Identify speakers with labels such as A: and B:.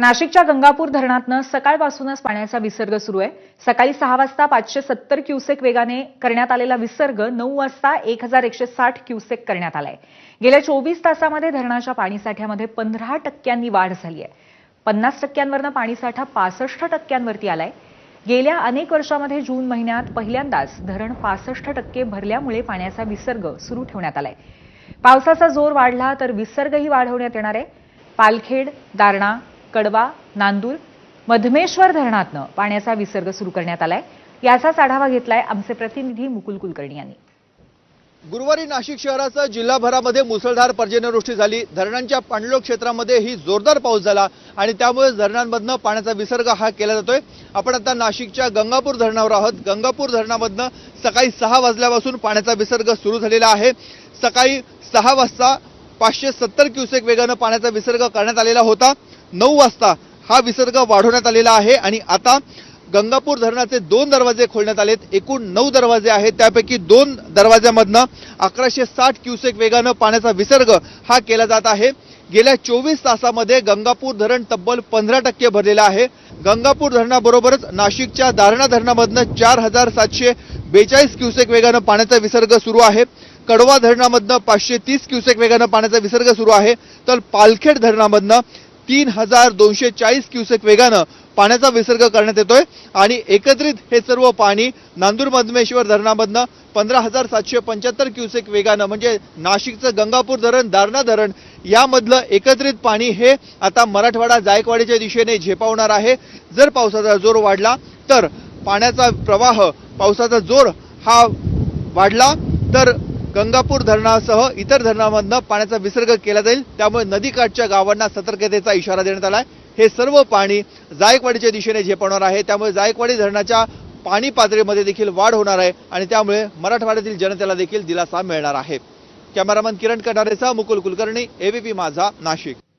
A: नाशिकच्या गंगापूर धरणातनं सकाळपासूनच पाण्याचा विसर्ग सुरू आहे सकाळी सहा वाजता पाचशे सत्तर क्युसेक वेगाने करण्यात आलेला विसर्ग नऊ वाजता एक हजार एकशे साठ क्युसेक करण्यात आलाय गेल्या चोवीस तासामध्ये धरणाच्या पाणीसाठ्यामध्ये पंधरा टक्क्यांनी वाढ झाली आहे पन्नास टक्क्यांवरनं पाणीसाठा पासष्ट टक्क्यांवरती आलाय गेल्या अनेक वर्षामध्ये जून महिन्यात पहिल्यांदाच धरण पासष्ट टक्के भरल्यामुळे पाण्याचा विसर्ग सुरू ठेवण्यात आलाय पावसाचा जोर वाढला तर विसर्गही वाढवण्यात येणार आहे पालखेड दारणा कडवा नांदूर मधमेश्वर धरणातनं पाण्याचा विसर्ग सुरू करण्यात आलाय याचाच आढावा घेतलाय आमचे प्रतिनिधी मुकुल कुलकर्णी यांनी
B: गुरुवारी नाशिक शहराचं जिल्हाभरामध्ये मुसळधार पर्जन्यवृष्टी झाली धरणांच्या पाणलो क्षेत्रामध्ये ही जोरदार पाऊस झाला आणि त्यामुळे धरणांमधनं पाण्याचा विसर्ग हा केला जातोय आपण आता नाशिकच्या गंगापूर धरणावर आहोत गंगापूर धरणामधनं सकाळी सहा वाजल्यापासून पाण्याचा विसर्ग सुरू झालेला आहे सकाळी सहा वाजता पाचशे सत्तर क्युसेक वेगानं पाण्याचा विसर्ग करण्यात आलेला होता नऊ वाजता हा विसर्ग वाढवण्यात आलेला आहे आणि आता गंगापूर धरणाचे दोन दरवाजे खोलण्यात आलेत एकूण नऊ दरवाजे आहेत त्यापैकी दोन दरवाज्यामधनं अकराशे साठ क्युसेक वेगानं पाण्याचा विसर्ग हा केला जात आहे गेल्या चोवीस तासामध्ये गंगापूर धरण तब्बल पंधरा टक्के भरलेलं आहे गंगापूर धरणाबरोबरच नाशिकच्या दारणा धरणामधनं चार हजार सातशे बेचाळीस क्युसेक वेगानं पाण्याचा विसर्ग सुरू आहे कडवा धरणामधनं पाचशे तीस क्युसेक वेगानं पाण्याचा विसर्ग सुरू आहे तर पालखेड धरणामधनं तीन हजार दोनशे चाळीस क्युसेक वेगानं पाण्याचा विसर्ग करण्यात येतोय आणि एकत्रित हे सर्व पाणी नांदूर मधमेश्वर धरणामधनं पंधरा हजार सातशे पंच्याहत्तर क्युसेक वेगानं म्हणजे नाशिकचं गंगापूर धरण दारणा धरण यामधलं एकत्रित पाणी हे आता मराठवाडा जायकवाडीच्या दिशेने झेपावणार आहे जर पावसाचा जोर वाढला तर पाण्याचा प्रवाह पावसाचा जोर हा वाढला तर गंगापूर धरणासह इतर धरणामधनं पाण्याचा विसर्ग केला जाईल त्यामुळे नदीकाठच्या गावांना सतर्कतेचा इशारा देण्यात आला हे सर्व पाणी जायकवाडीच्या दिशेने झेपणार आहे त्यामुळे जायकवाडी धरणाच्या पाणी पातळीमध्ये देखील वाढ होणार आहे आणि त्यामुळे मराठवाड्यातील जनतेला देखील दिलासा मिळणार आहे कॅमेरामन किरण कटारेसह मुकुल कुलकर्णी एबीपी माझा नाशिक